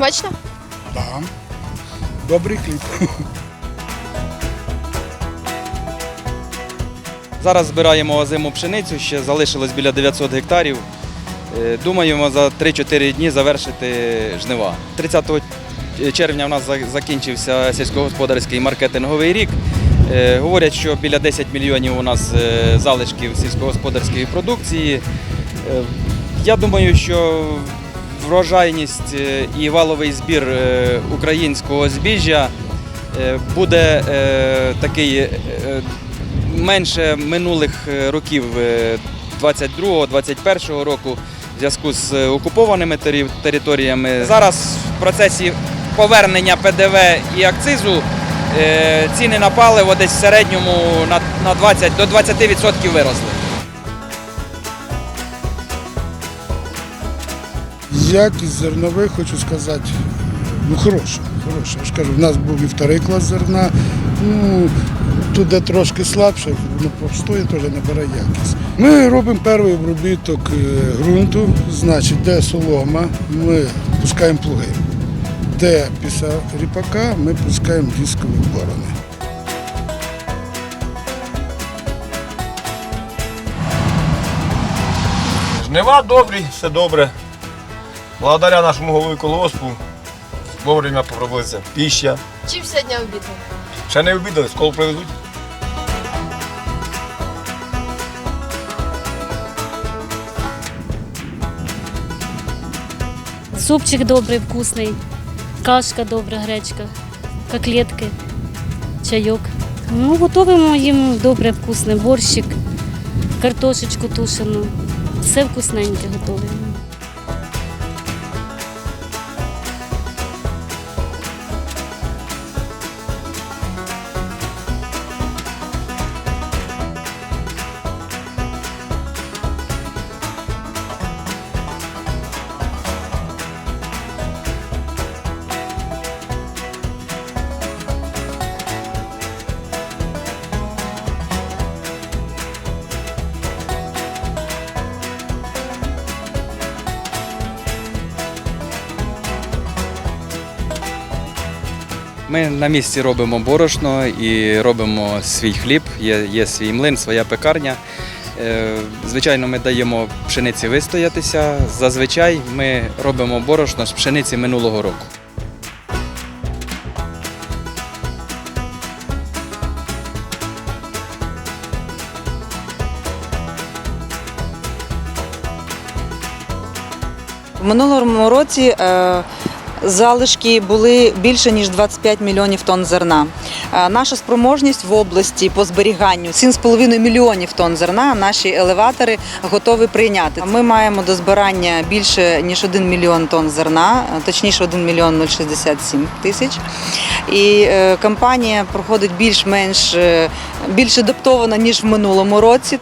Смачно? Да. Добрий хліб. Зараз збираємо озиму пшеницю, ще залишилось біля 900 гектарів. Е, Думаємо за 3-4 дні завершити жнива. 30 червня у нас закінчився сільськогосподарський маркетинговий рік. Е, Говорять, що біля 10 мільйонів у нас е, залишків сільськогосподарської продукції. Я думаю, що врожайність е, і валовий збір е, українського збіжжя е, буде такий менше минулих років 22-21 року в зв'язку з окупованими територіями. Зараз в процесі повернення ПДВ і акцизу ціни на паливо десь в середньому на 20 до 20% виросли. Якість зернових, хочу сказати, ну хороша, хороша. Я ж кажу, в нас був і вторий клас зерна. Ну, де трошки слабше, воно повстоє, теж набере якість. Ми робимо перший обробіток е, ґрунту, значить, де солома, ми пускаємо плуги. Де після ріпака ми пускаємо дискові борони. Жнива добрі, все добре. Благодаря нашому голові колгоспу вовремя поробилася піща. Чим сьогодні обідали? Ще не обідали, скоро привезуть. Супчик добрий, вкусний, кашка добра, гречка, котлетки, чайок. Ну, готуємо їм добре, вкусне, борщик, картошечку тушену. Все вкусненьке готуємо. Ми на місці робимо борошно і робимо свій хліб, є, є свій млин, своя пекарня. Е, Звичайно, ми даємо пшениці вистоятися. Зазвичай ми робимо борошно з пшениці минулого року. В минулому році е, залишки були більше ніж 25 мільйонів тонн зерна. Е, Наша спроможність в області по зберіганню 7,5 мільйонів тонн зерна. Наші елеватори готові прийняти. Ми маємо до збирання більше ніж 1 мільйон тонн зерна, е, точніше 1 мільйон 067 тисяч. І е, кампанія проходить більш-менш більш адаптована ніж в минулому році.